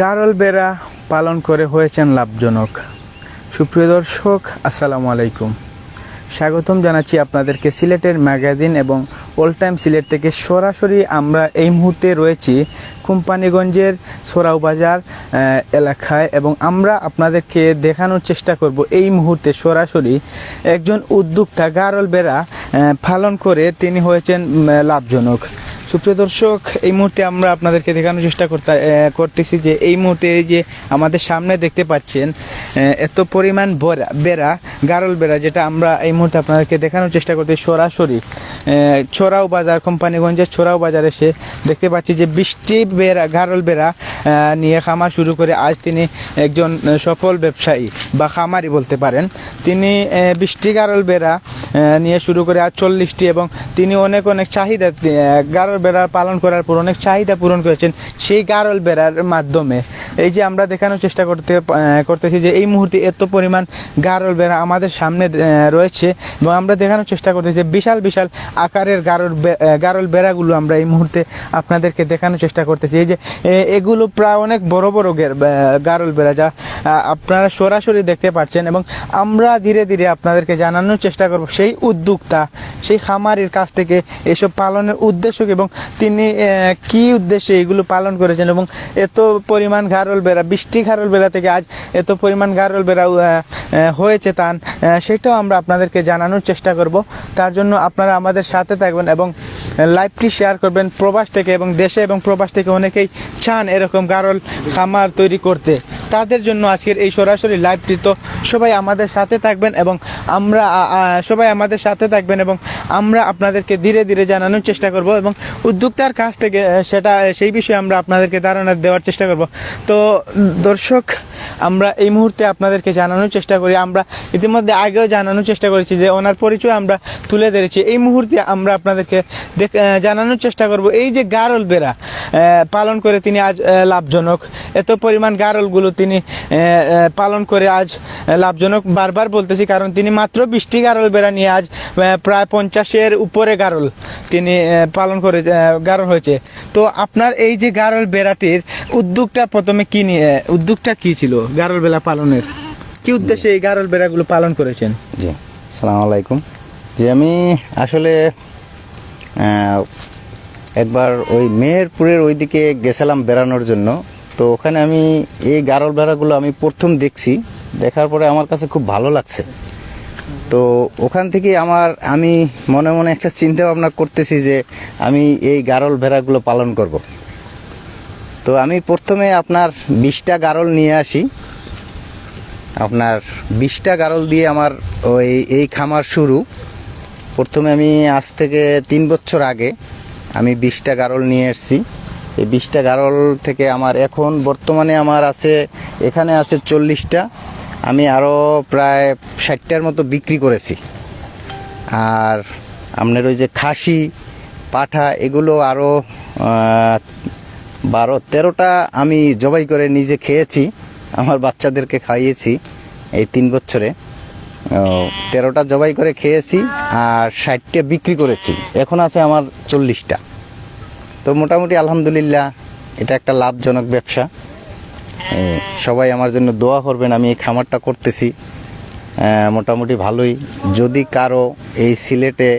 গারল বেড়া পালন করে হয়েছেন লাভজনক। সুপ্রিয় দর্শক, আসসালামু আলাইকুম। স্বাগতম জানাচ্ছি আপনাদেরকে সিলেটের ম্যাগাজিন এবং অল টাইম সিলেট থেকে সরাসরি আমরা এই মুহূর্তে রয়েছি কোম্পানিগঞ্জের সোরাও বাজার এলাকায় এবং আমরা আপনাদেরকে দেখানোর চেষ্টা করব এই মুহূর্তে সরাসরি একজন উদ্যোক্তা গারল বেড়া পালন করে তিনি হয়েছেন লাভজনক। সুপ্রিয় দর্শক, এই মুহূর্তে আমরা আপনাদেরকে দেখানোর চেষ্টা করতে করতেছি যে এই মুহূর্তে এই যে আমাদের সামনে দেখতে পাচ্ছেন এত পরিমাণ বেড়া বেড়া, গারল বেড়া, যেটা আমরা এই মুহূর্তে আপনাদেরকে দেখানোর চেষ্টা করতে সরাসরি। ছড়াও বাজার, কোম্পানিগঞ্জের ছড়াও বাজার এসে দেখতে পাচ্ছি যে বৃষ্টি বেড়া, গারল বেড়া নিয়ে খামার শুরু করে আজ তিনি একজন সফল ব্যবসায়ী বা খামারি বলতে পারেন। তিনি বৃষ্টি গারল বেড়া নিয়ে শুরু করে আজ চল্লিশটি এবং তিনি অনেক অনেক চাহিদা গারল বেড়া পালন করার পর অনেক চাহিদা পূরণ করেছেন সেই গারল বেড়ার মাধ্যমে। এই যে আমরা দেখানোর চেষ্টা করতে করতেছি যে এই মুহূর্তে এত পরিমাণ গারল বেড়া আমাদের সামনে রয়েছে এবং আমরা দেখানোর চেষ্টা করতেছি যে বিশাল বিশাল আকারের গারল গারল বেড়াগুলো আমরা এই মুহূর্তে আপনাদেরকে দেখানোর চেষ্টা করতেছি। এই যে এগুলো প্রায় অনেক বড় বড় গারল বেড়া যা আপনারা সরাসরি দেখতে পাচ্ছেন এবং আমরা ধীরে ধীরে আপনাদেরকে জানানোর চেষ্টা করব সেই উদ্যোক্তা, সেই খামারির কাছ থেকে এসব পালনের উদ্দেশ্য এবং তিনি কি উদ্দেশ্যে এগুলো পালন করেছেন এবং এত পরিমাণ গারল বেড়া, বৃষ্টি গারল বেড়া থেকে আজ এত পরিমাণ গারল বেড়া হয়েছে তান সেটাও আমরা আপনাদেরকে জানানোর চেষ্টা করব। তার জন্য আপনারা আমাদের সাথে থাকবেন এবং লাইভটি শেয়ার করবেন প্রবাস থেকে এবং দেশে এবং প্রবাস থেকে অনেকেই চান এরকম গারল খামার তৈরি করতে। তাদের জন্য আজকের এই সরাসরি লাইভটি তো সবাই আমাদের সাথে থাকবেন এবং আমরা সবাই আমাদের সাথে থাকবেন এবং আমরা আপনাদেরকে ধীরে ধীরে জানানোর চেষ্টা করব এবং উদ্যোক্তার কাছ থেকে সেটা, সেই বিষয়ে আমরা আপনাদেরকে ধারণা দেওয়ার চেষ্টা করব। তো, দর্শক আমরা এই মুহূর্তে আপনাদেরকে জানানোর চেষ্টা করি। আমরা ইতিমধ্যে আগেও জানানোর চেষ্টা করেছি যে ওনার পরিচয় আমরা তুলে ধরেছি। এই মুহূর্তে আমরা আপনাদেরকে জানানোর চেষ্টা করব। এই যে গারল বেড়া পালন করে তিনি আজ লাভজনক। এত পরিমাণ গারলগুলো তিনি পালন করে আজ লাভজনক। বারবার বলতেছি, কারণ তিনি মাত্র বৃষ্টি গারল বেড়া নিয়ে আজ প্রায় পঞ্চাশের উপরে গারল তিনি পালন করে গারল হয়েছে। তো আপনার এই যে গারল বেড়াটির উদ্যোগটা প্রথমে কি নিয়ে, উদ্যোগটা কি ছিল? গারল বেড়া পালনের। কি উদ্দেশ্যে এই গারল বেড়াগুলো পালন করেছেন? জি, সালাম আলাইকুম। জি, আমি আসলে একবার ওই মেহেরপুরের ওইদিকে গেছিলাম বেড়ানোর জন্য। তো ওখানে আমি এই গারল বেড়াগুলো আমি প্রথম দেখছি। দেখার পরে আমার কাছে খুব ভালো লাগছে। তো ওখান থেকে আমার, আমি মনে মনে একটা চিন্তা ভাবনা করতেছি যে আমি এই গারল ভেড়াগুলো পালন করব। তো আমি প্রথমে আপনার বিশটা গারল নিয়ে আসি। আপনার বিশটা গারল দিয়ে আমার ওই, এই খামার শুরু। প্রথমে আমি আজ থেকে তিন বছর আগে আমি বিশটা গারল নিয়ে এসেছি। এই বিশটা গারল থেকে আমার এখন বর্তমানে আমার আছে, এখানে আছে চল্লিশটা। আমি আরও প্রায় ষাটটার মতো বিক্রি করেছি। আর আপনার ওই যে খাসি, পাঠা, এগুলো আরও বারো, তেরোটা আমি জবাই করে নিজে খেয়েছি, আমার বাচ্চাদেরকে খাইয়েছি এই তিন বছরে। তেরোটা জবাই করে খেয়েছি আর ষাটটা বিক্রি করেছি। এখন আছে আমার চল্লিশটা। তো মোটামুটি আলহামদুলিল্লাহ, এটা একটা লাভজনক ব্যবসা। সবাই আমার জন্য দোয়া করবেন, আমি এই খামারটা করতেছি। মোটামুটি ভালোই। যদি কারও এই সিলেটে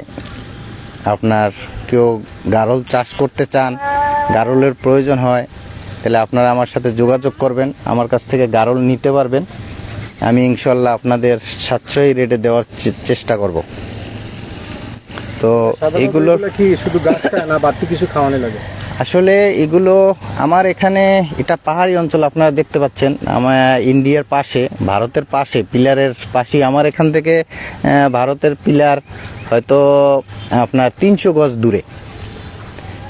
আপনার কেউ গারল চাষ করতে চান গারলের প্রয়োজন হয় তাহলে আপনারা আমার সাথে যোগাযোগ করবেন আমার কাছ থেকে গারল নিতে পারবেন। আমি ইনশাল্লাহ আপনাদের সাশ্রয়ী রেটে দেওয়ার চেষ্টা করব। তো এগুলো কি শুধু না বাড়তি কিছু খাওয়ানো লাগে? আসলে এগুলো আমার এখানে এটা পাহাড়ি অঞ্চল আপনারা দেখতে পাচ্ছেন। আমার ইন্ডিয়ার পাশে ভারতের পাশে পিলারের পাশে আমার এখান থেকে ভারতের পিলার হয়তো আপনার তিনশো গজ দূরে।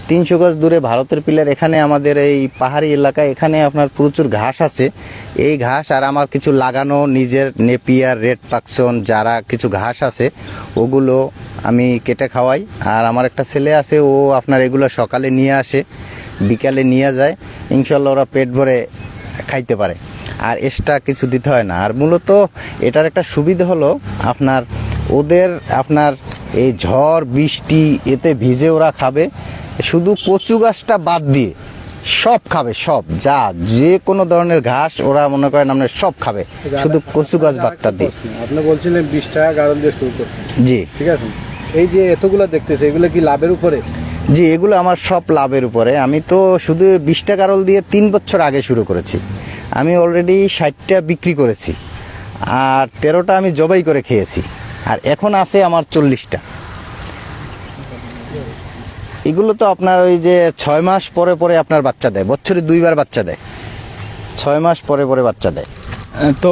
তিনশো গজ দূরে ভারতের পিলার, এখানে আমাদের এই পাহাড়ি এলাকায় এখানে আপনার প্রচুর ঘাস আছে। এই ঘাস আর আমার কিছু লাগানো, নিজের নেপিয়ার, রেড পাকশন যারা কিছু ঘাস আছে, ওগুলো আমি কেটে খাওয়াই। আর আমার একটা ছেলে আছে, ও আপনার এগুলো সকালে নিয়ে আসে, বিকালে নিয়ে যায়। ইনশাল্লাহ ওরা পেট ভরে খাইতে পারে। আর এক্সট্রা কিছু দিতে হয় না। আর মূলত এটার একটা সুবিধা হলো, আপনার ওদের আপনার এই ঝড়, বৃষ্টি এতে ভিজে ওরা খাবে। শুধু কচু গাছটা বাদ দিয়ে সব খাবে সব যা যে কোনো ধরনের ঘাস ওরা মনে করেন আপনার সব খাবে শুধু কচু গাছ বাদটা দিয়ে। আপনি বলছিলেন বিশ টাকা গারল দিয়ে শুরু করছেন। জি। ঠিক আছে? এই যে এতগুলো দেখতেছে এগুলো কি লাভের উপরে? জি এগুলো আমার সব লাভের উপরে। আমি তো শুধু বিশটা কারল দিয়ে তিন বছর আগে শুরু করেছি। আমি অলরেডি ষাটটা বিক্রি করেছি। আর তেরোটা আমি জবাই করে খেয়েছি। আর এখন আছে আমার চল্লিশটা। এগুলো তো আপনার ওই যে ছয় মাস পরে পরে আপনার বাচ্চা দেয়। বছরে দুইবার বাচ্চা দেয়। ছয় মাস পরে পরে বাচ্চা দেয়। তো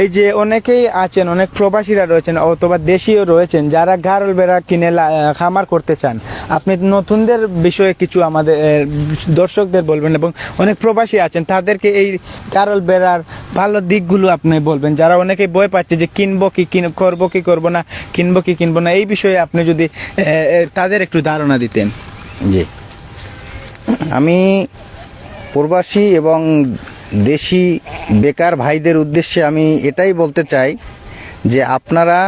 এই যে অনেকেই আছেন, অনেক প্রবাসীরা রয়েছেন অথবা দেশীয় রয়েছেন যারা গারল বেড়া কিনে খামার করতে চান। আপনি নতুনদের বিষয়ে কিছু আমাদের দর্শকদের বলবেন এবং অনেক প্রবাসী আছেন, তাদেরকে এই গারল বেড়ার ভালো দিকগুলো আপনি বলবেন। যারা অনেকেই বই পাচ্ছে যে কিনবো কি, কিন করব কি, করব না, কিনবো কি, কিনবো না, এই বিষয়ে আপনি যদি তাদের একটু ধারণা দিতেন। জি। আমি প্রবাসী এবং দেশি বেকার ভাইদের উদ্দেশ্যে আমি এটাই বলতে চাই যে আপনারা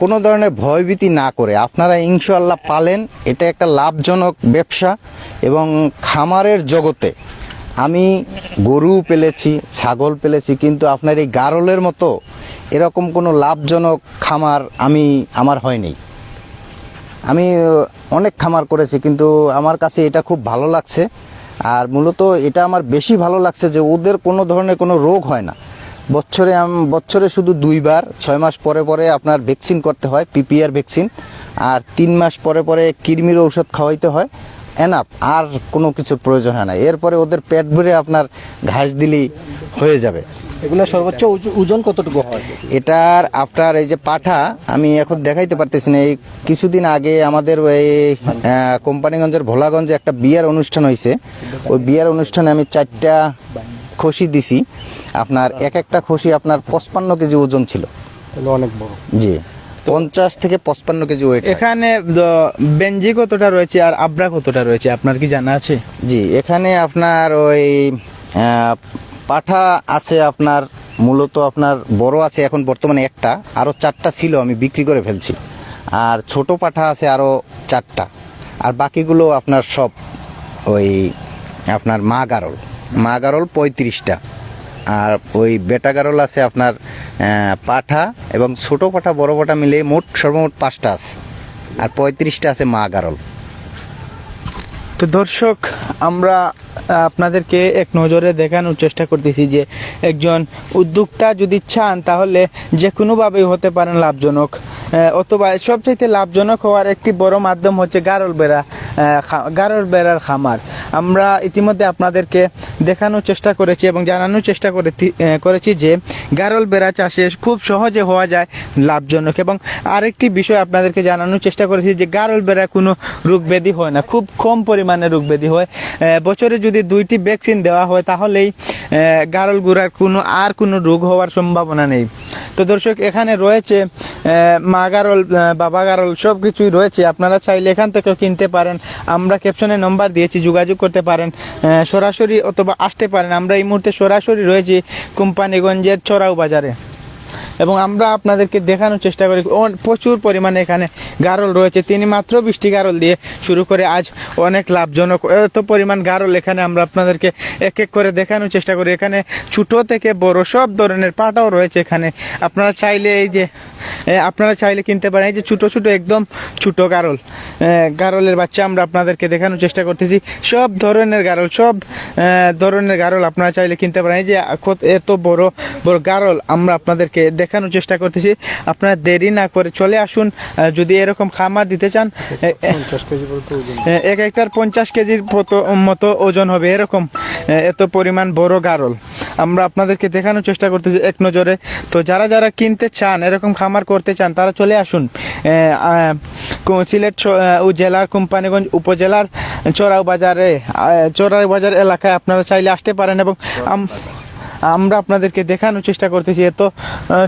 কোনো ধরনের ভয়ভীতি না করে, আপনারা ইনশাল্লাহ পালেন, এটা একটা লাভজনক ব্যবসা এবং খামারের জগতে। আমি গরু পেলেছি, ছাগল পেলেছি, কিন্তু আপনার এই গারলের মতো এরকম কোনো লাভজনক খামার আমি, আমার হয়নি। আমি অনেক খামার করেছি, কিন্তু আমার কাছে এটা খুব ভালো লাগছে। আর মূলত এটা আমার বেশি ভালো লাগছে যে ওদের কোনো ধরনের কোনো রোগ হয় না। বছরে বছরে শুধু দুইবার, ছয় মাস পরে পরে আপনার ভ্যাকসিন করতে হয়, পিপিআর ভ্যাকসিন, আর তিন মাস পরে পরে কৃমির ঔষধ খাওয়াইতে হয় এনাফ আর কোনো কিছুর প্রয়োজন হয় না। এরপরে ওদের পেট ভরে আপনার ঘাস দিলেই হয়ে যাবে। এগুলো সর্বোচ্চ ওজন কতটুকু হয়? এটার আপনার এই যে পাঠা আমি এখন দেখাইতে পারতেছি না। এই কিছুদিন আগে আমাদের ওই কোম্পানিগঞ্জের ভোলাগঞ্জে একটা বিয়ার অনুষ্ঠান হয়েছে ওই বিয়ার অনুষ্ঠানে আমি চারটা খসি দিছি। আপনার এক একটা খসি আপনার পঁচপান্ন কেজি ওজন ছিল। অনেক বড়। জি। পঞ্চাশ থেকে পঁচপান্ন কেজি ওয়েট এখানে বেঞ্জি কতটা রয়েছে আর আবরা কতটা রয়েছে আপনার কি জানা আছে? জি এখানে আপনার ওই পাঠা আছে আপনার, মূলত আপনার বড় আছে এখন বর্তমানে একটা আরও চারটা ছিল আমি বিক্রি করে ফেলছি। আর ছোট পাঠা আছে আরও চারটা। আর বাকিগুলো আপনার সব ওই আপনার মা গারল। মা গারল পঁয়ত্রিশটা। আর ওই বেটা গারল আছে আপনার পাঠা এবং ছোট পাঠা, বড় পাঠা মিলে মোট সর্বমোট পাঁচটা আছে। আর পঁয়ত্রিশটা আছে মা গারল। তো দর্শক, আমরা আপনাদেরকে এক নজরে দেখানোর চেষ্টা করতেছি যে একজন উদ্যোক্তা যদি চান, তাহলে যে কোনোভাবেই হতে পারেন লাভজনক। অথবা সবচাইতে লাভজনক হওয়ার একটি বড় মাধ্যম হচ্ছে গারল বেড়া গারল বেড়ার খামার। আমরা ইতিমধ্যে আপনাদেরকে দেখানোর চেষ্টা করেছি এবং জানানোর চেষ্টা করেছি- যে গারল বেড়া চাষে খুব সহজে হওয়া যায় লাভজনক এবং আরেকটি বিষয় আপনাদেরকে জানানোর চেষ্টা করেছি যে গারল বেড়া কোনো রোগ হয় না, খুব কম পরিমাণে রোগ হয়। বছরে যদি দুইটি ভ্যাকসিন দেওয়া হয়, তাহলেই গারল গুড়ার কোনো, আর কোনো রোগ হওয়ার সম্ভাবনা নেই। তো দর্শক, এখানে রয়েছে মা গারল বাবা গারল সব কিছুই রয়েছে। আপনারা চাইলে এখান থেকেও কিনতে পারেন। আমরা ক্যাপশনে নম্বর দিয়েছি, যোগাযোগ করতে পারেন। সরাসরি অথবা আসতে পারেন। আমরা এই মুহূর্তে সরাসরি রয়েছি কোম্পানিগঞ্জের চড়াও বাজারে। এবং আমরা আপনাদেরকে দেখানোর চেষ্টা করি। প্রচুর পরিমাণে এখানে গারল রয়েছে। তিনি মাত্র বৃষ্টি গারল দিয়ে শুরু করে আজ অনেক লাভজনক, এত পরিমাণ গারল এখানে আমরা আপনাদেরকে এক এক করে দেখানোর চেষ্টা করি। এখানে ছোট থেকে বড় সব ধরনের পাটাও রয়েছে এখানে। আপনারা চাইলে এই যে আপনারা চাইলে কিনতে পারেন। এই যে ছোটো ছোটো একদম ছোট গারল গারলের বাচ্চা আমরা আপনাদেরকে দেখানোর চেষ্টা করতেছি। সব ধরনের গারল, সব ধরনের গারল আপনারা চাইলে কিনতে পারেন। এই যে এত বড় বড় গারল আমরা আপনাদেরকে দেখানোর চেষ্টা করতেছি। আপনারা দেরি না করে চলে আসুন যদি এরকম খামার দিতে চান এক একটার পঞ্চাশ কেজির মতো- ওজন হবে এরকম এত পরিমাণ বড় গারল। আমরা আপনাদেরকে দেখানোর চেষ্টা করতেছি এক নজরে। তো যারা যারা কিনতে চান এরকম খামার করতে চান তারা চলে আসুন। সিলেট জেলার কোম্পানিগঞ্জ উপজেলার চড়াও বাজারে চড়াও বাজার এলাকায় আপনারা চাইলে আসতে পারেন এবং আমরা আপনাদেরকে দেখানোর চেষ্টা করতেছি এত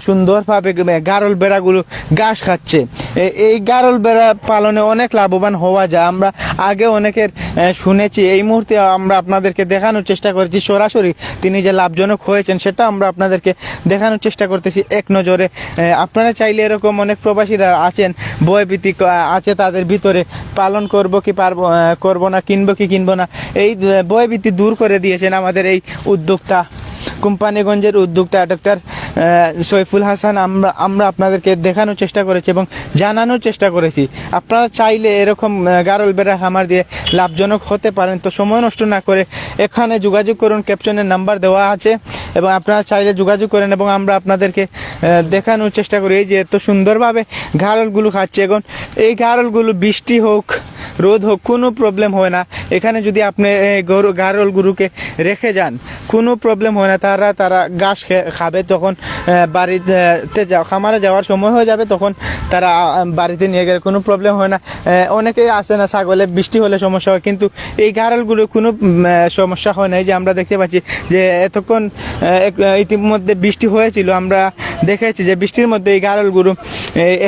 সুন্দরভাবে গারল বেড়াগুলো ঘাস খাচ্ছে। এই গারল বেড়া পালনে অনেক লাভবান হওয়া যায়। আমরা আগে অনেকের শুনেছি এই মুহূর্তে আমরা আপনাদেরকে দেখানোর চেষ্টা করেছি। সরাসরি তিনি যে লাভজনক হয়েছেন সেটা আমরা আপনাদেরকে দেখানোর চেষ্টা করতেছি এক নজরে। আপনারা চাইলে এরকম অনেক প্রবাসীরা আছেন ভয়ভীতি ক- আছে তাদের ভিতরে পালন করব কি পারব করব না কিনবো কি কিনবো না। এই আহ, ভয়ভীতি দূর করে দিয়েছেন আমাদের এই উদ্যোক্তা কোম্পানিগঞ্জের উদ্যোক্তা ডক্টর সৈফুল হাসান, আমরা আমরা আপনাদেরকে দেখানোর চেষ্টা করেছি এবং জানানোর চেষ্টা করেছি। আপনারা চাইলে এরকম গারল বেড়া খামার দিয়ে লাভজনক হতে পারেন। তো সময় নষ্ট না করে এখানে যোগাযোগ করুন, ক্যাপশনের নাম্বার দেওয়া আছে এবং আপনারা চাইলে যোগাযোগ করেন এবং আমরা আপনাদেরকে দেখানোর চেষ্টা করি। এই যে এত সুন্দরভাবে গারলগুলো খাচ্ছে এখন। এই গারলগুলো বৃষ্টি হোক, রোদ হোক, কোনো প্রবলেম হয় না। এখানে যদি আপনি গরু গারল গরুকে রেখে যান, কোনো প্রবলেম হয় না। তারা তারা ঘাস খাবে তখন। বাড়িতে যাও, খামারে যাওয়ার সময় হয়ে যাবে, তখন তারা বাড়িতে নিয়ে গেলে কোনো প্রবলেম হয় না। অনেকেই আসে না, ছাগলে বৃষ্টি হলে সমস্যা হয়, কিন্তু এই গাড়ালগুলো কোনো সমস্যা হয় না এই যে আমরা দেখতে পাচ্ছি যে এতক্ষণ ইতিমধ্যে বৃষ্টি হয়েছিল, আমরা দেখেছি যে বৃষ্টির মধ্যে এই গারলগুলো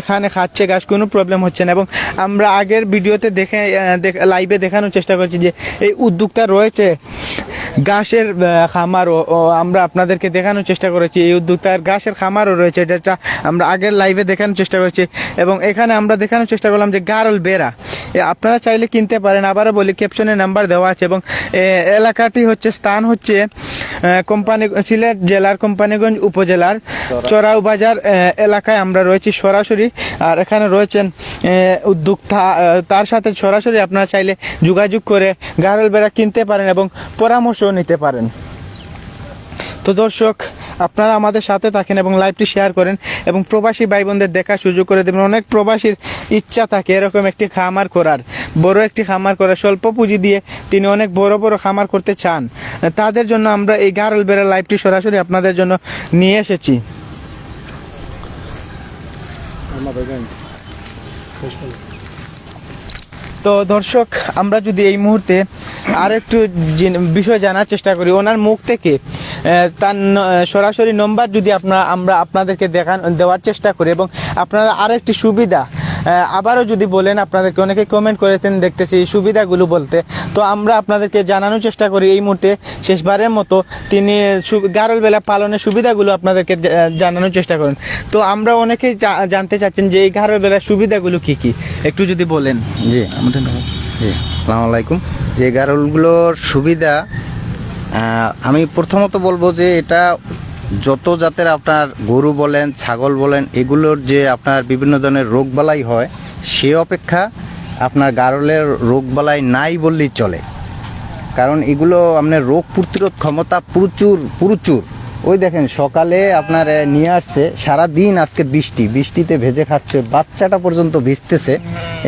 এখানে খাচ্ছে গাছ কোনো প্রবলেম হচ্ছে না। এবং আমরা আগের ভিডিওতে দেখে লাইভে দেখানোর চেষ্টা করছি যে এই উদ্যোক্তা রয়েছে ঘাসের আহ, খামার। ও ও আমরা আপনাদেরকে দেখানোর চেষ্টা করেছি এই উদ্যোক্তার ঘাসের খামারও রয়েছে এটা আমরা আগের লাইভে দেখানোর চেষ্টা করেছি। এবং এখানে আমরা দেখানোর চেষ্টা করলাম যে গারল বেড়া আপনারা চাইলে কিনতে পারেন। আবারও বলি ক্যাপশনে নাম্বার দেওয়া আছে এবং এলাকাটি হচ্ছে স্থান হচ্ছে কোম্পানি সিলেট জেলার কোম্পানিগঞ্জ উপজেলার চড়াউ বাজার এলাকায় আমরা রয়েছি সরাসরি। আর এখানে রয়েছেন উদ্যোক্তা তার সাথে সরাসরি আপনারা চাইলে যোগাযোগ করে গারল বেড়া কিনতে পারেন এবং পরামর্শও নিতে পারেন। তো দর্শক আপনারা আমাদের সাথে থাকেন এবং লাইভটি শেয়ার করেন এবং প্রবাসী ভাই বোনদের দেখার সুযোগ করে দেবেন। অনেক প্রবাসীর ইচ্ছা থাকে এরকম একটি খামার করার। বড় একটি খামার করার, স্বল্প পুঁজি দিয়ে তিনি অনেক বড় বড় খামার করতে চান। তাদের জন্য আমরা এই গারল বেড়া লাইভটি সরাসরি আপনাদের জন্য নিয়ে এসেছি। তো দর্শক, আমরা যদি এই মুহূর্তে আর একটু বিষয় জানার চেষ্টা করি, ওনার মুখ থেকে তার সরাসরি নম্বর যদি আপনারা, আমরা আপনাদেরকে দেখান, দেওয়ার চেষ্টা করি এবং আপনারা আর একটি সুবিধা আবারও যদি বলেন, আপনাদেরকে অনেকে কমেন্ট করেছেন, দেখতেছি সুবিধাগুলো বলতে। তো আমরা আপনাদেরকে জানানোর চেষ্টা করি এই মুহূর্তে, শেষবারের মতো তিনি সু- গারল বেলা পালনের সুবিধাগুলো আপনাদেরকে জানানোর চেষ্টা করেন। তো আমরা অনেকেই জানতে চাচ্ছেন যে এই গারল বেলার সুবিধাগুলো কি কি? একটু যদি বলেন। জি, আমাদের জি সালাম আলাইকুম। যে গারলগুলোর সুবিধা আমি প্রথমত বলব যে এটা যত জাতের আপনার গরু বলেন, ছাগল বলেন, এগুলোর যে আপনার বিভিন্ন ধরনের রোগবালাই হয়, সে অপেক্ষা আপনার গারলের রোগবালাই নাই বললেই চলে। কারণ এগুলো আপনার রোগ প্রতিরোধ ক্ষমতা প্রচুর প্রচুর। ওই দেখেন, সকালে আপনার নিয়ে আসছে সারা দিন আজকে বৃষ্টি। বৃষ্টিতে ভেজে খাচ্ছে, বাচ্চাটা পর্যন্ত ভিজতেছে।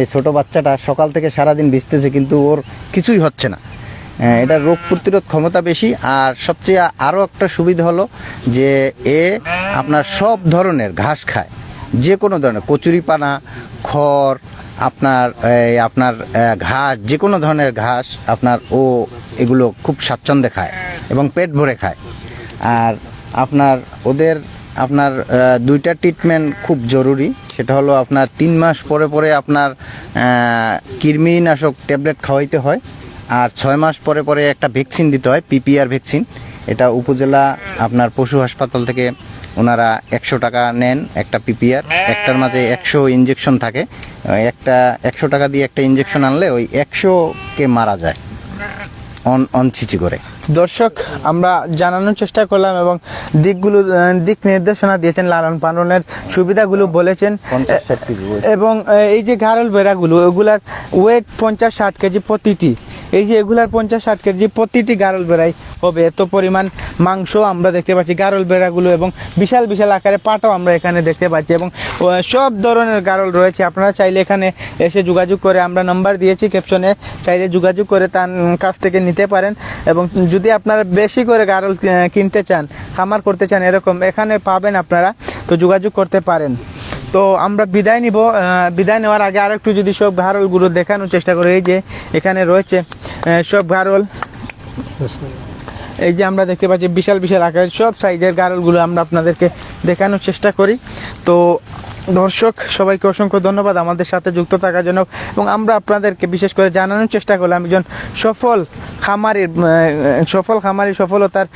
এই ছোট বাচ্চাটা সকাল থেকে সারা দিন ভিজতেছে, কিন্তু ওর কিছুই হচ্ছে না। এটা রোগ প্রতিরোধ ক্ষমতা বেশি, আর সবচেয়ে আরও একটা সুবিধা হলো যে এ আপনার সব ধরনের ঘাস খায়। যে কোনো ধরনের কচুরিপানা, খড়, আপনার আপনার ঘাস, যে কোনো ধরনের ঘাস আপনার ও এগুলো খুব স্বাচ্ছন্দ্যে খায় এবং পেট ভরে খায়। আর আপনার ওদের, আপনার দুইটা ট্রিটমেন্ট খুব জরুরি। সেটা হলো আপনার তিন মাস পরে পরে আপনার কৃমিনাশক ট্যাবলেট খাওয়াইতে হয়। আর ছয় মাস পরে পরে একটা ভ্যাকসিন দিতে হয় পিপিআর ভ্যাকসিন। এটা উপজেলা আপনার পশু হাসপাতাল থেকে ওনারা একশো টাকা নেন একটা পিপিআর। একটার মাঝে একশো ইঞ্জেকশন থাকে। একটা একশো টাকা দিয়ে একটা ইঞ্জেকশন আনলে ওই একশোকে মারা যায়। অন অনছিচি করে। দর্শক আমরা জানানোর চেষ্টা করলাম এবং দিকগুলো দিক নির্দেশনা দিয়েছেন লালন পালনের সুবিধাগুলো বলেছেন। এবং এই যে গারল বেড়াগুলো এগুলার ওয়েট পঞ্চাশ ষাট কেজি প্রতিটি। এই যে এগুলার পঞ্চাশ ষাট কেজি প্রতিটি গারল বেড়াই হবে। এত পরিমাণ মাংস আমরা দেখতে পাচ্ছি, গারল বেড়াগুলো এবং বিশাল বিশাল আকারে পাটাও আমরা এখানে দেখতে পাচ্ছি এবং সব ধরনের গারল রয়েছে। আপনারা চাইলে এখানে এসে যোগাযোগ করে আমরা নাম্বার দিয়েছি ক্যাপশনে, চাইলে যোগাযোগ করে তার কাছ থেকে নিতে পারেন এবং যদি আপনারা বেশি করে গারল কিনতে চান, খামার করতে চান এরকম, এখানে পাবেন আপনারা, তো যোগাযোগ করতে পারেন। তো আমরা বিদায় নিব বিদায় নেওয়ার আগে আরেকটু যদি সব গারলগুলো দেখানোর চেষ্টা করি, এই যে এখানে রয়েছে সব গারল। এই যে আমরা দেখতে পাচ্ছি বিশাল বিশাল আকারের সব সাইজের গারলগুলো আমরা আপনাদেরকে দেখানোর চেষ্টা করি। তো দর্শক, সবাইকে অসংখ্য ধন্যবাদ আমাদের সাথে যুক্ত থাকার জন্য। এবং আমরা আপনাদেরকে বিশেষ করে জানানোর চেষ্টা করলাম একজন সফল খামারির সফল খামারি সফলতার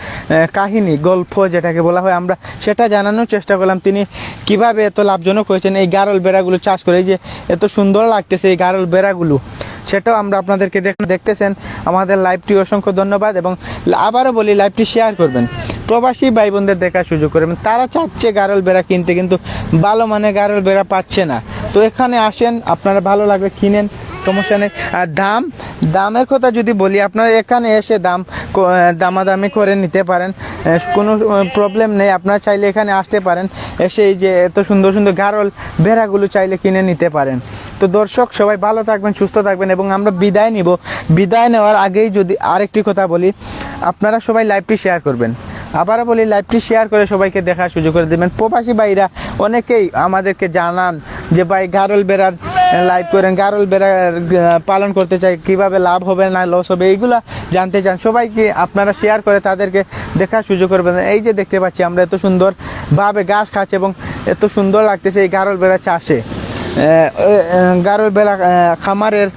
কাহিনী, গল্প যেটাকে বলা হয় আমরা সেটা জানানোর চেষ্টা করলাম। তিনি কীভাবে এত লাভজনক হয়েছেন এই গারল বেড়াগুলো চাষ করে? এই যে এত সুন্দর লাগতেছে এই গারল বেড়াগুলো। সেটাও আমরা আপনাদেরকে দেখ- দেখতেছেন। আমাদের লাইভটি অসংখ্য ধন্যবাদ এবং আবারও বলি, লাইভটি শেয়ার করবেন। প্রবাসী ভাই বোনদের দেখার সুযোগ করবেন তারা চাচ্ছে গারল বেড়া কিনতে, কিন্তু ভালো মানে গারল বেড়া পাচ্ছে না। তো এখানে আসেন, আপনারা ভালো লাগবে কিনেন সমস্যা নেই আর দাম, দামের কথা যদি বলি, আপনারা এখানে এসে দাম দামাদামি করে নিতে পারেন। কোনো প্রবলেম নেই, আপনারা চাইলে এখানে আসতে পারেন। এসে এই যে এত সুন্দর সুন্দর গারল বেড়াগুলো চাইলে কিনে নিতে পারেন। তো দর্শক, সবাই ভালো থাকবেন, সুস্থ থাকবেন এবং আমরা বিদায় নিব। বিদায় নেওয়ার আগেই যদি আরেকটি কথা বলি, আপনারা সবাই লাইভটি শেয়ার করবেন। আবারও বলি, লাইভটি শেয়ার করে সবাইকে দেখার সুযোগ করে দেবেন। প্রবাসী ভাইরা, অনেকেই আমাদেরকে জানান যে, ভাই, গারল বেড়ার লাইভ করেন, গারল বেড়ার পালন করতে চাই, কীভাবে লাভ হবে না লস হবে? এইগুলা জানতে চান, সবাইকে আপনারা শেয়ার করে তাদেরকে দেখার সুযোগ করবেন এই যে দেখতে পাচ্ছি, আমরা এত সুন্দর ভাবে ঘাস খাচ্ছে এবং এত সুন্দর লাগতেছে এই গারল বেড়া চাষে। গারল বেলা খামারের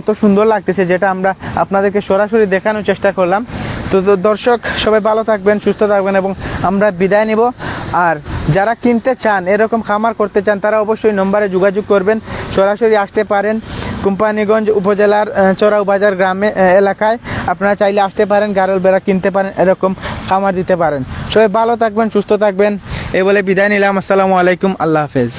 এত সুন্দর লাগতেছে যেটা আমরা আপনাদেরকে সরাসরি দেখানোর চেষ্টা করলাম। তো দর্শক সবাই ভালো থাকবেন সুস্থ থাকবেন এবং আমরা বিদায় নিব। আর যারা কিনতে চান এরকম খামার করতে চান তারা অবশ্যই নম্বরে যোগাযোগ করবেন। সরাসরি আসতে পারেন কোম্পানিগঞ্জ উপজেলার আহ, বাজার গ্রামে এলাকায়। আপনারা চাইলে আসতে পারেন গারল বেড়া কিনতে পারেন এরকম খামার দিতে পারেন। সবাই ভালো থাকবেন সুস্থ থাকবেন। এই বলে বিদায় নিলাম। আসসালামু আলাইকুম। আল্লাহ হাফেজ।